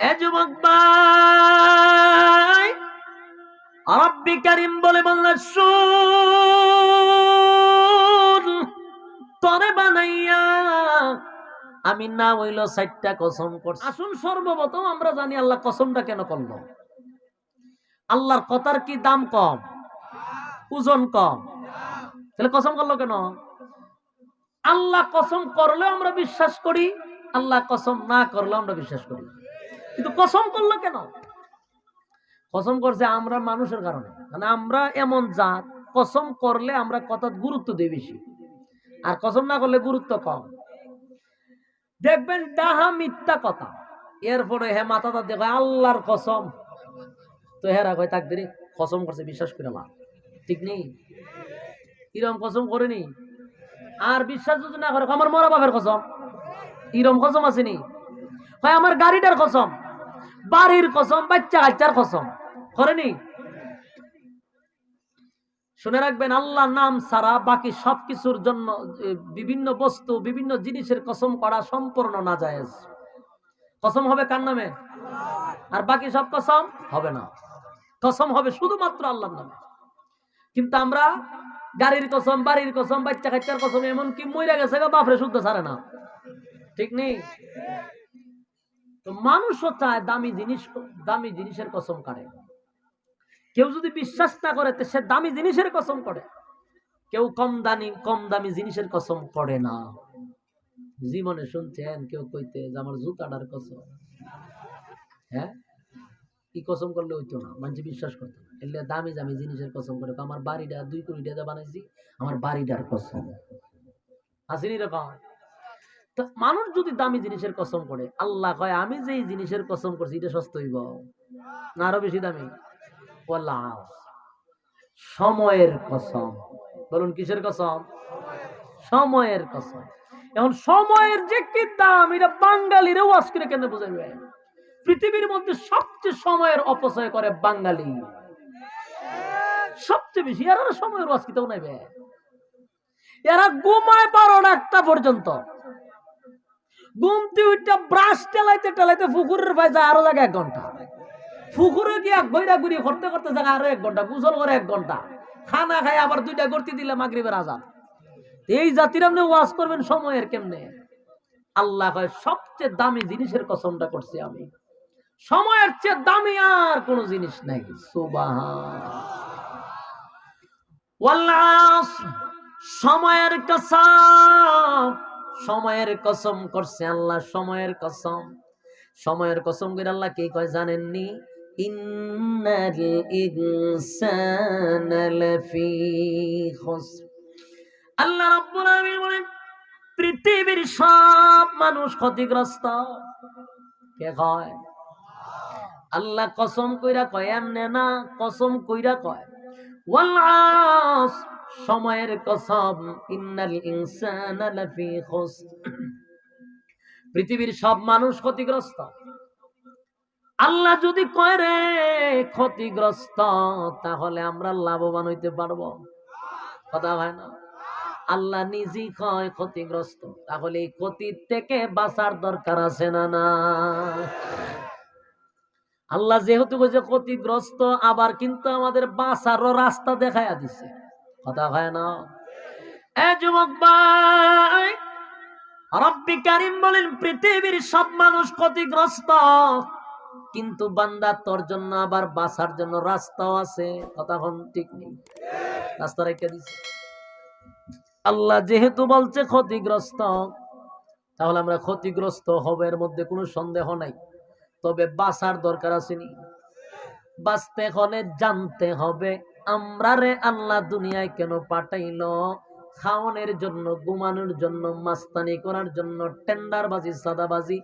এ যুবক ভাই রব্বি কারিম বলে বললেন শুন তরে বানাইয়া আমি না হইল সাইটটা কসম করছি। আসুন সর্বপ্রথম আমরা জানি আল্লাহ কসমটা কেন করল। আল্লাহর কথার কি দাম কম? ওজন কম? তাহলে কসম করল কেন? আল্লাহ কসম করলেও আমরা বিশ্বাস করি, আল্লাহ কসম না করলে আমরা বিশ্বাস করি কিন্তু কসম করল কেন? কসম করছে আমরা মানুষের কারণে। মানে আমরা এমন জাত, কসম করলে আমরা কথা গুরুত্ব দিই বেশি। আর কসম না করলে গুরুত্ব কম। দেখবেন ডাহা মিথ্যা কথা। এরপরে হে মাথাটা দেখো আল্লাহর কসম। তো হেরা কয় তাক দিরে কসম করছে, বিশ্বাস করে না ঠিক নেই? ইরম কসম করেনি? আর বিশ্বাস যদি না করে আমার মরা বাপের কসম। ইরম কসম আসেনি? হয় আমার গাড়িটার কসম। বাড়ির কসম, বাচ্চা কাচ্চার কসম। করেনি? শুনে রাখবেন আল্লাহ নাম ছাড়া বাকি সবকিছুর জন্য বিভিন্ন বস্তু, বিভিন্ন জিনিসের কসম করা সম্পূর্ণ না যায় কসম হবে কার নামে? আর বাকি সব কসম হবে না। কসম হবে শুধুমাত্র আল্লাহর নামে। কিন্তু আমরা গাড়ির কসম, বাড়ির কসম, বাচ্চা কাচ্চার কসম, এমনকি মইরা গেছে গো, বাপরে, শুদ্ধ ছাড়ে না। ঠিক নেই? তো মানুষও চায় দামি জিনিস, দামি জিনিসের কসম কাটে কেউ যদি বিশ্বাস না করে সে দামি জিনিসের কসম করে। কেউ কম দামি কম দামি জিনিসের কসম করে না। জীবনে শুনছেন, কেউ কইতে যে আমার জুতাটার কসম। হ্যাঁ? কি কসম করলে হইতো না, মানুষ বিশ্বাস করতো না। এলে দামি দামি জিনিসের কসম করে আমার বাড়িটা, দুই কোটি টাকা বানাইছি, আমার বাড়িটার কসম। আসেনি রকম মানুষ যদি দামি জিনিসের কসম করে, আল্লাহ কয়, আমি যে জিনিসের কসম করছি, এটা সস্ত হইব। না, আরও বেশি দামি? সময়ের কসম। বলুন, কিসের কসম? সময়ের কসম। এখন সময়ের যে কি দাম, এটা বাঙালিরও ওয়াজ করে কেন বোঝাবে পৃথিবীর মধ্যে সবচেয়ে সময়ের অপচয় করে বাঙালি। সবচেয়ে বেশি, এরা সময়ের ওয়াজ কিতেও নেবে এরা ঘুমায় বারোটা একটা পর্যন্ত। ঘুমতে উঠটা ব্রাশ টেলাইতে টেলাইতে পুকুরের ভাই যায় আরও জায়গায় এক ঘণ্টা। পুকুরে গিয়া গৈরা গুড়ি করতে করতে জায়গা আরও এক ঘণ্টা, গুসল করে এক ঘণ্টা। খানা খাই আবার দুইটা করতে দিলে মাগরিবের আজান। এই জাতির আপনি ওয়াজ করবেন সময়ের কেমনে? আল্লাহ কয়, সবচেয়ে দামি জিনিসের কসমটা করছি আমি। সময়ের চেয়ে দামি আর কোনো জিনিস নাই। সুবাহ সময়ের কসম। সময়ের কসম করছে আল্লাহ, সময়ের কসম। সময়ের কসম করে আল্লাহ কে কয় জানেননি? ইন্নাল ইনসানা লাফি খুসর। আল্লাহ রাব্বুল আলামিন বলেন, পৃথিবীর সব মানুষ ক্ষতিগ্রস্ত। কে কয়? আল্লাহ কসম কইরা কয়, এমনে না, কসম কইরা কয়। ওয়াল সময়ের কসম, ইন্নাল ইনসানা লাফি খুসর। পৃথিবীর সব মানুষ ক্ষতিগ্রস্ত। আল্লাহ যদি কয় রে ক্ষতিগ্রস্ত, তাহলে আমরা লাভবান হইতে পারব। কথা হয় না? আল্লাহ নিজেই কয় ক্ষতিগ্রস্ত। তাহলে এই ক্ষতির থেকে বাঁচার দরকার আছে না না? আল্লাহ যেহেতু বলছে ক্ষতিগ্রস্ত, আবার কিন্তু আমাদের বাঁচারও রাস্তা দেখাইয়া দিছে। কথা হয় না। এ যুবক ভাই, রব্বি কারিম বলেন, পৃথিবীর সব মানুষ ক্ষতিগ্রস্ত। কিন্তু বান্দা তোর জন্য আবার বাঁচার জন্য রাস্তাও আছে। কথা হন ঠিক নেই। রাস্তা রেখে দিছে। আল্লাহ যেহেতু বলছে ক্ষতিগ্রস্ত, তাহলে আমরা ক্ষতিগ্রস্ত হবে এর মধ্যে কোনো সন্দেহ নাই। তবে বাঁচার দরকার আসেনি বাঁচতে হলে জানতে হবে আমরা রে আল্লাহ দুনিয়ায় কেন পাঠাইল? খাওয়ানোর জন্য, ঘুমানোর জন্য, মাস্তানি করার জন্য, টেন্ডারবাজি, সাদাবাজি,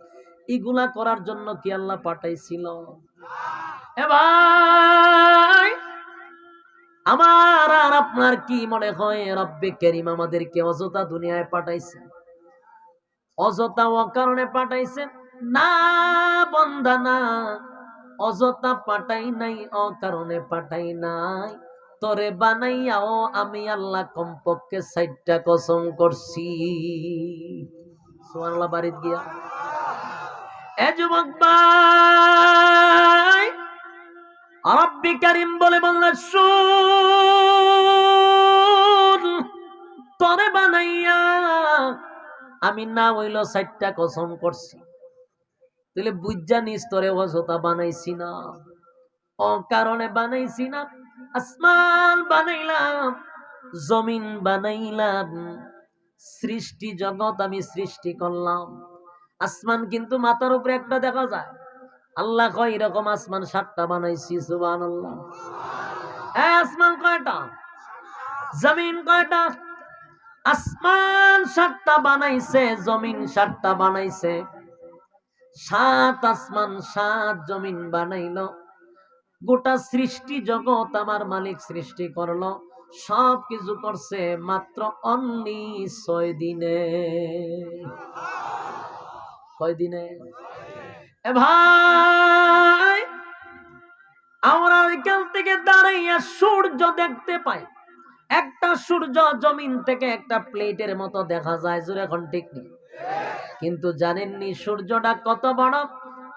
এগুলা করার জন্য কি আল্লাহ পাঠাইছিল? আমার আর আপনার কি মনে হয়? রব্বে কেরিম আমাদেরকে অযথা দুনিয়ায় পাঠাইছে। অযথা ও কারণে পাঠাইছে? না বন্ধা না। অযথা পাঠাই নাই, অকারণে পাঠাই নাই। তরে বানাইয়াও আমি আল্লাহ কমপক্ষে সাইডটা কসম করছি। সুবহানাল্লাহ, বাড়িতে গিয়া। এ যুবক ভাই, রব্বি কারিম বলে তরে বানাইয়া আমি না হইল চারটা কসম করছি। তাহলে বুঝা নিস তরে অযথা বানাইছি না। অকারণে বানাইছি না। আসমান বানাইলাম, জমিন বানাইলাম, সৃষ্টি জগৎ আমি সৃষ্টি করলাম। আসমান কিন্তু মাথার উপরে একটা দেখা যায়। আল্লাহ কয়, এরকম আসমান সাতটা বানাইছি সুবান আল্লাহ আসমান কয়টা? জমিন কয়টা? আসমান সাতটা বানাইছে, জমিন সাতটা বানাইছে। সাত আসমান, সাত জমিন বানাইলো। গোটা সৃষ্টি জগৎ আমার মালিক সৃষ্টি করল। সব কিছু করছে মাত্র অনলি ছয় দিনে। কয় দিনে? এ ভাই, আমরা ওইখান থেকে দাঁড়াইয়া সূর্য দেখতে পাই। একটা সূর্য জমিন থেকে একটা প্লেটের মতো দেখা যায়, জোরে এখন ঠিক নেই। কিন্তু জানেননি সূর্যটা কত বড়?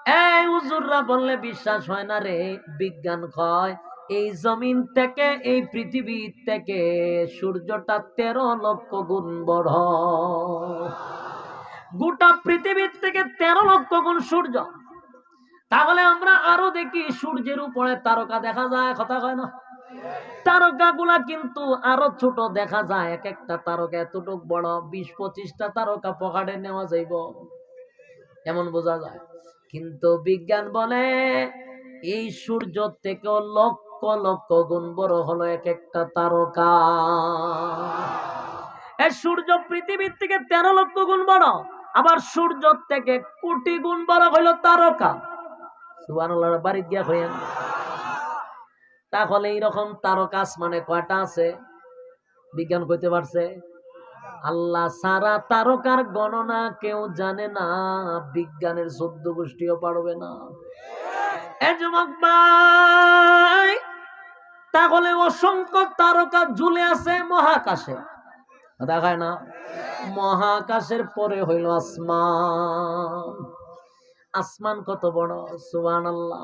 এই হুজুররা বললে বিশ্বাস হয় না রে, বিজ্ঞান কয় এই জমিন থেকে, এই পৃথিবী থেকে সূর্যটা তেরো লক্ষ গুণ বড়। গোটা পৃথিবীর থেকে তেরো লক্ষ গুণ সূর্য। তাহলে আমরা আরও দেখি সূর্যের উপরে তারকা দেখা যায়, কথা কয় না? তারকা গুলা কিন্তু আরও ছোট দেখা যায়, এক একটা তারকা এতটুক বড়, বিশ পঁচিশটা তারকা পকেটে নেওয়া যাইব। এমন বোঝা যায়। কিন্তু বিজ্ঞান বলে, এই সূর্য থেকে লক্ষ লক্ষ গুণ বড় হলো এক একটা তারকা। এই সূর্য পৃথিবীর থেকে তেরো লক্ষ গুণ বড়, আবার সূর্য থেকে কোটি গুণ বড় হলো তারকা। সুবহানাল্লাহ বাড়ি গিয়া হইয়া তাহলে এইরকম তারকা আসমানে কয়টা আছে? বিজ্ঞান কইতে পারছে? আল্লাহ সারা তারকার গণনা কেউ জানে না, বিজ্ঞানের চোদ্দ গোষ্ঠীও পারবে না। তাহলে অসংখ্য তারকা ঝুলে আছে মহাকাশে। দেখায় না, মহাকাশের পরে হইল আসমান। আসমান কত বড় সুবান আল্লাহ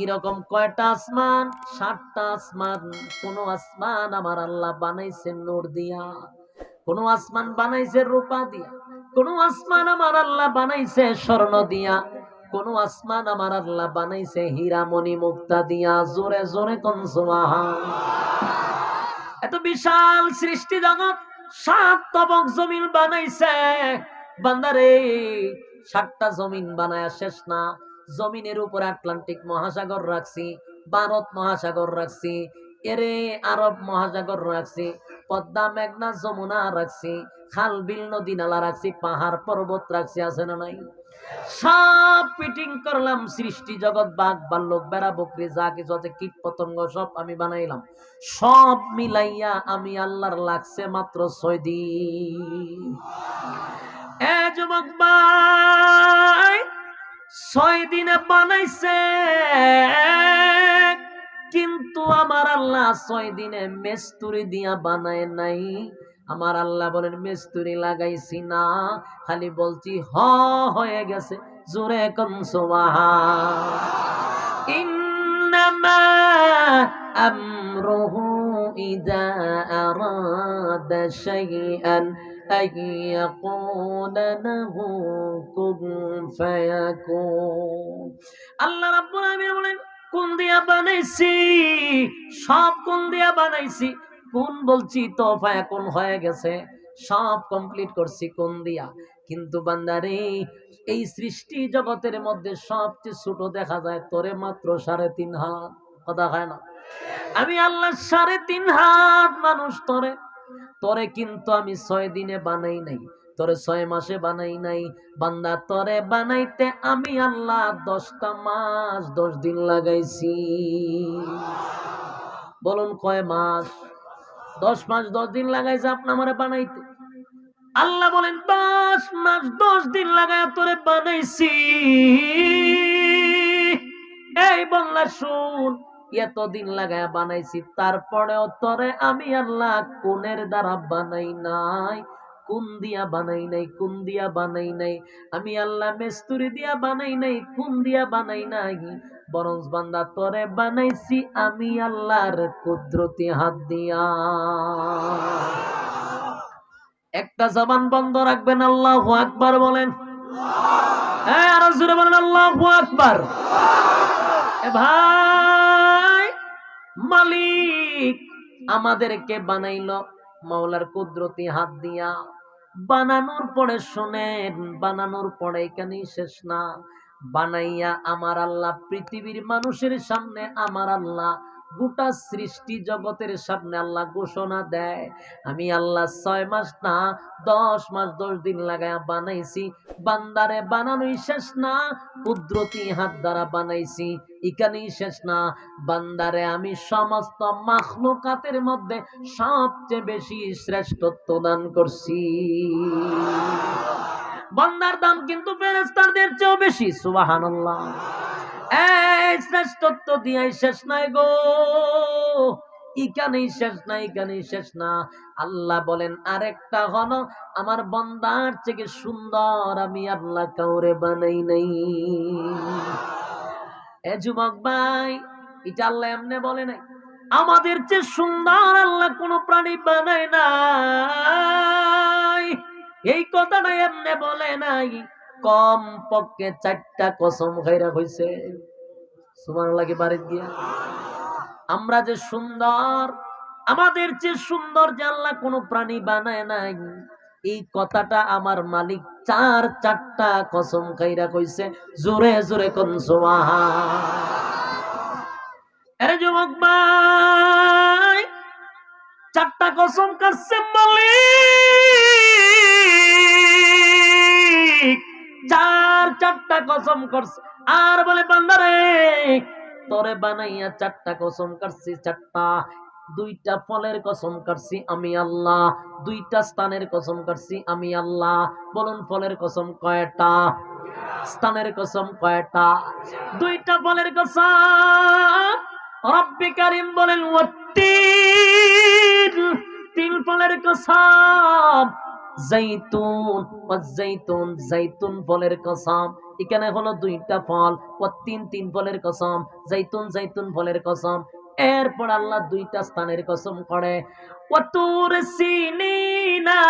এরকম কয়টা আসমান? সাতটা আসমান, কোন আসমান আমার আল্লাহ বানাইছে নূর দিয়া। কোন আসমান বানাইছে রূপা দিয়া, কোন আসমান আমার আল্লাহ বানাইছে স্বর্ণ দিয়া, কোন আসমান আমার আল্লাহ বানাইছে হীরামণি মুক্তা দিয়া। জোরে জোরে কোন এত বিশাল সৃষ্টি জগৎ, সাত তবক জমিন বানাইছে। বান্দারে, সাতটা জমিন বানায় শেষ না। জমিনের উপর আটলান্টিক মহাসাগর রাখছি, ভারত মহাসাগর রাখছি, এরে আরব মহাসাগর রাখছি। পদ্মা, মেঘনা, যমুনা রাখছি, খাল, বিল, নদী, নালা রাখছি, পাহাড়, পর্বত রাখছি, আছে না নাই? সব পিটিং করলাম, সৃষ্টি জগৎ, বাঘ বাল্যক বেড়া, বকরি, যা কিছু আছে, কীট পতঙ্গ, সব আমি বানাইলাম। সব মিলাইয়া আমি আল্লাহর লাগছে মাত্র ছয় দিন। এ যুবক ছয় দিনে বানাইছে কিন্তু আমার আল্লাহ ছয় দিনে মেস্তুরি দিয়া বানায় নাই আমার আল্লাহ বলেন মেস্তুরি লাগাইছি না খালি বলছি হ হয়ে গেছে জোরে কনসোমাহা ইন্নামা আমরুহু ইদা আরাদা শাইআন أن يقول له كن فيكون আল্লাহ রাব্বুল আলামিন বলেন কোন দিয়া বানাইছি? সব কোন দিয়া বানাইছি? কোন বলছি তো এখন হয়ে গেছে। সব কমপ্লিট করছি কোন দিয়া। কিন্তু বান্দারে, এই সৃষ্টি জগতের মধ্যে সবচেয়ে ছোট দেখা যায় তোরে মাত্র সাড়ে তিন হাত। কথা হয় না? আমি আল্লাহ সাড়ে তিন হাত মানুষ তোরে। তোরে কিন্তু আমি ছয় দিনে বানাই নাই। তোরে ছয় মাসে বানাই নাই। বান্দা তোরে বানাইতে আমি আল্লাহ দশটা মাস, দশ দিন লাগাইছি। বলুন কয় মাস? দশ মাস, দশ দিন লাগাইছে আপনি আমারে বানাইতে। আল্লাহ বলেন, দশ মাস, দশ দিন লাগায় তোরে বানাইছি। এই বললা, শুন, এতদিন লাগায় বানাইছি, তারপরেও তরে আমি আল্লাহ কোনের দ্বারা বানাই নাই। কোন দিয়া বানাই নাই, কোন দিয়া বানাই নাই? আমি আল্লাহ মেস্তুরি দিয়া বানাই নাই, কোন দিয়া বানাই নাই? বরং বান্দা তরে বানাইছি আমি আল্লাহর কুদরতি হাত দিয়া। একটা জবান বন্ধ রাখবেন, আল্লাহ আকবার বলেন। হ্যাঁ আরও জোরে বলেন, আল্লাহ আকবার। ভাই, মালিক আমাদেরকে বানাইলো মাওলার কুদরতি হাত দিয়া। বানানোর পরে শোনেন, বানানোর পরে এখানেই শেষ না। বানাইয়া আমার আল্লাহ পৃথিবীর মানুষের সামনে আমার আল্লাহ গোটা সৃষ্টি জগতের সামনে আল্লাহ ঘোষণা দেয়। আমি আল্লাহ ছয় মাস না, দশ মাস, দশ দিন লাগায় বানাইছি। বান্দারে বানানোই শেষ না, কুদরতি হাত দ্বারা বানাইছি। এখানেই শেষ না। বান্দারে আমি সমস্ত মাখলুকাতের মধ্যে সবচেয়ে বেশি শ্রেষ্ঠত্ব দান করছি। বান্দার দাম কিন্তু ফেরেস্তারদের চেয়েও বেশি, সুবহানাল্লাহ। এই শ্রেষ্ঠত্ব দিয়াই শেষ নাই গো। ইখানেই শেষ না ইখানেই শেষ না। আল্লাহ বলেন, আরেকটা হলো, আমার বন্দার থেকে সুন্দর আমি আল্লাহ কাউরে বানাই নাই। এ যুবক ভাই, এটা আল্লাহ এমনি বলে নাই, আমাদের চেয়ে সুন্দর আল্লাহ কোন প্রাণী বানায় নাই। এই কথাটা এমনি বলে নাই। কম পক্ষে চারটা কসম খাইরা হইছে সুমান লাগে বাড়ির গিয়া? আমরা যে সুন্দর, আমাদের যে সুন্দর আল্লাহ কোনো প্রাণী বানায় নাই, এই কথাটা আমার মালিক চার চারটা কসম খাইরা কইছে, জোরে জোরে কোন আরে চারটা কসম কাছে মালিক। চার চারটা কসম করছে। আর বলে, বান্দারে, তোরে বানাইয়া চারটা কসম করছি, চারটা। দুইটা ফলের কসম কাটছি আমি আল্লাহ, দুইটা স্থানের কসম কাটছি আমি আল্লাহ। বলুন, ফলের কসম কয়টা? স্থানের কসম কয়টা? দুইটা ফলের কসম। রব্বি কারিম বলেন তিন ফলের কসম। জাইতুন জাইতুন জাইতুন ফলের কসম। এখানে হলো দুইটা ফল ও তিন তিন ফলের কসম, জাইতুন জাইতুন ফলের কসম। এরপর আল্লাহ দুইটা স্থানের কসম করে। ওয়াতুর সিনিনা,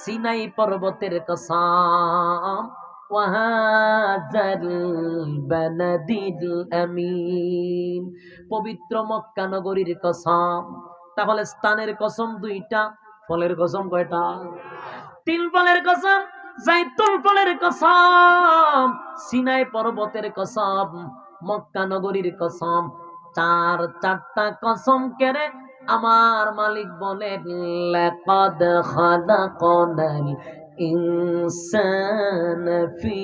সিনাই পর্বতের কসম। পবিত্র মক্কা নগরীর কসম। তাহলে স্থানের কসম দুইটা। ফলের কসম কয়টা? তিন ফলের কসম, জাইতুল ফলের কসম, সিনাই পর্বতের কসম, মক্কা নগরীর কসম। চার চারটা কসম কেড়ে আমার মালিক বলেন, লাকাদ খালাকনাল ইনসান ফি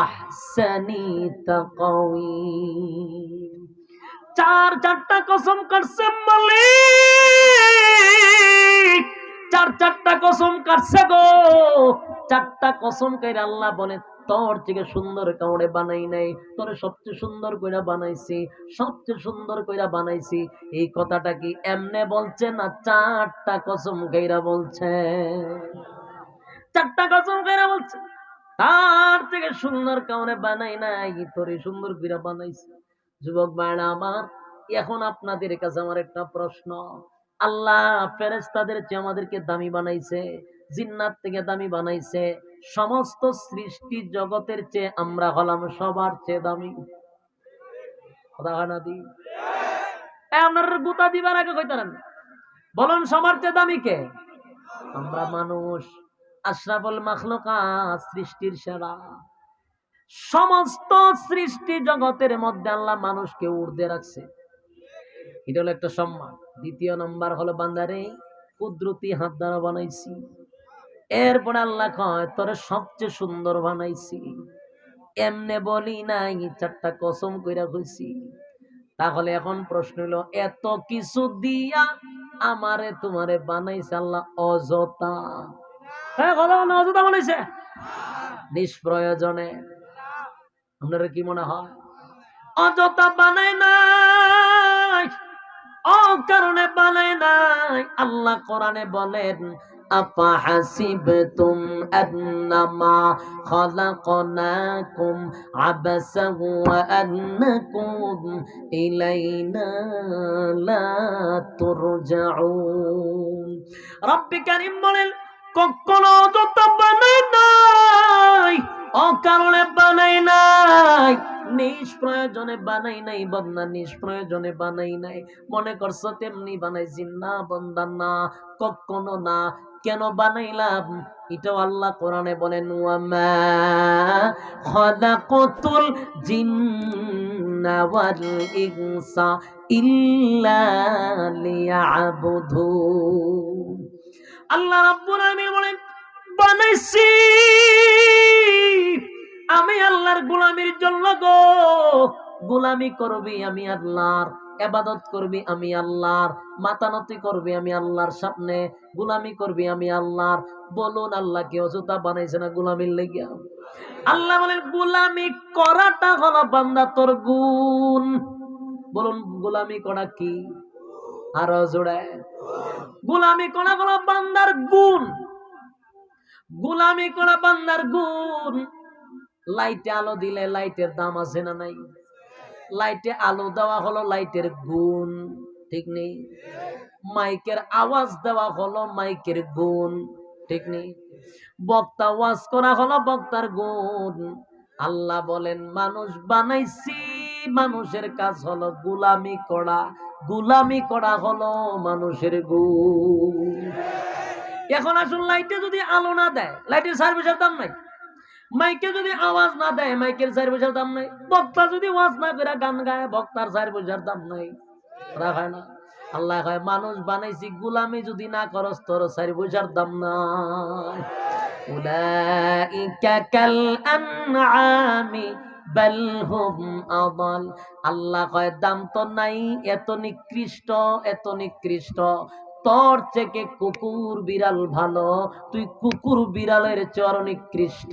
আহসানি তাকওয়িম। চার চারটা কসম করছে মালিক। চার চারটা কসম কাটছে গো। চারটা কসম কইরা আল্লাহ বলে তোর থেকে সুন্দর কাউরে বানাই নাই, তোরে সবচেয়ে সুন্দর কইরা বানাইছি, সবচেয়ে সুন্দর কইরা বানাইছি। এই কথাটা কি এমনে বলছে না চারটা কসম কইরা বলছে? চারটা কসম কইরা বলছে, তার থেকে সুন্দর কাউরে বানাই নাই তোরে সুন্দর কইরা বানাইছি। যুবক ভাইরা আমার, এখন আপনাদের কাছে আমার একটা প্রশ্ন। আল্লাহ ফেরেস্তাদের চেয়ে আমাদেরকে দামি বানাইছে, জিন্নাত থেকে দামি বানাইছে, সমস্ত সৃষ্টি জগতের চেয়ে আমরা হলাম সবার চেয়ে দামি। গুতা দিবার আগে কইতারেন বলুন, সবার চেয়ে দামি কে? আমরা মানুষ, আশরাফুল মাখলুকা সৃষ্টির সেরা। সমস্ত সৃষ্টি জগতের মধ্যে আল্লাহ মানুষকে উর্দে রাখছে। এটা হলো একটা সম্মান। দ্বিতীয় নম্বর হলো, বান্দারে, কুদরতি হাত দ্বারা বানাইছি। এরপর আল্লাহ কয়, তোরে সবচেয়ে সুন্দর বানাইছি। এমনে বলি নাই, চারটা কসম কইরা কইছি। তাহলে এখন প্রশ্ন হলো, এত কিছু দিয়া আমারে, তোমারে বানাইছে আল্লাহ অযথা? হ্যাঁ অযথা বানাইছে? নিষ্প্রয়োজনে। আপনারা কি মনে হয় অযথা বানাই নাই ও কারণে বানাই নাই আল্লাহ কোরআনে বলেন أفحسبتم أنما خلقناكم عبثا وأنكم إلينا لا ترجعون رب كريم বলেন কখনো যত বানাই নাই অকারণে বানাই নাই। নিষ্প্রয়োজনে বানাই নাই বন্দা নিষ্প্রয়োজনে বানাই নাই। মনে করছ তেমনি বানাইছি? না বন্দা, না, কখনো না। কেন বানাইলাম? এটাও আল্লাহ কোরআনে বলেন, ওয়ামা খালাকাতুল ইল্লা আল্লাহ রাব্বুল আলামিন বলেন বানাইছি। আমি আল্লাহর গোলামির জন্য গো। গোলামি করবি আমি আল্লাহর, এবাদত করবি আমি আল্লাহর, মাতানতি করবি আমি আল্লাহর সামনে, গোলামি করবি আমি আল্লাহর। বলুন আল্লাহ কে অযথা বানাইছে না গোলামির লেগিয়া আল্লাহ বলেন গোলামি করাটা হলো বান্দা তোর গুণ। বলুন, গোলামি করা কি? আরও জোড়ায় গোলামি করা হলো বান্দার গুণ। গোলামি করা বান্দার গুণ। লাইটে আলো দিলে লাইটের দাম আছে না নাই? লাইটে আলো দেওয়া হলো লাইটের গুণ, ঠিক নেই? মাইকের আওয়াজ দেওয়া হলো মাইকের গুণ, ঠিক নেই? বক্তা ওয়াজ করা হলো বক্তার গুণ। আল্লাহ বলেন, মানুষ বানাইছি, মানুষের কাজ হলো গুলামি করা। গুলামি করা হলো মানুষের গুণ। এখন আসুন লাইটে যদি আলো না দেয় লাইটের সার্ভিসের দাম নাই। মাইকে যদি আওয়াজ না দেয় মাইকের সার্ভিসের দাম নাই। বক্তা যদি ওয়াজ না করে, গান গায়, বক্তার সার্ভিসের দাম নাই। রাখায় না, আল্লাহ কয়, মানুষ বানাইছি, গুলামি যদি না করস, তোর সার্ভিসের দাম নাই। আল্লাহ কয়, দাম তো নাই, এত নিকৃষ্ট এত নিকৃষ্ট। তোর থেকে কুকুর বিড়াল ভালো তুই কুকুর বিড়ালের চর নিকৃষ্ট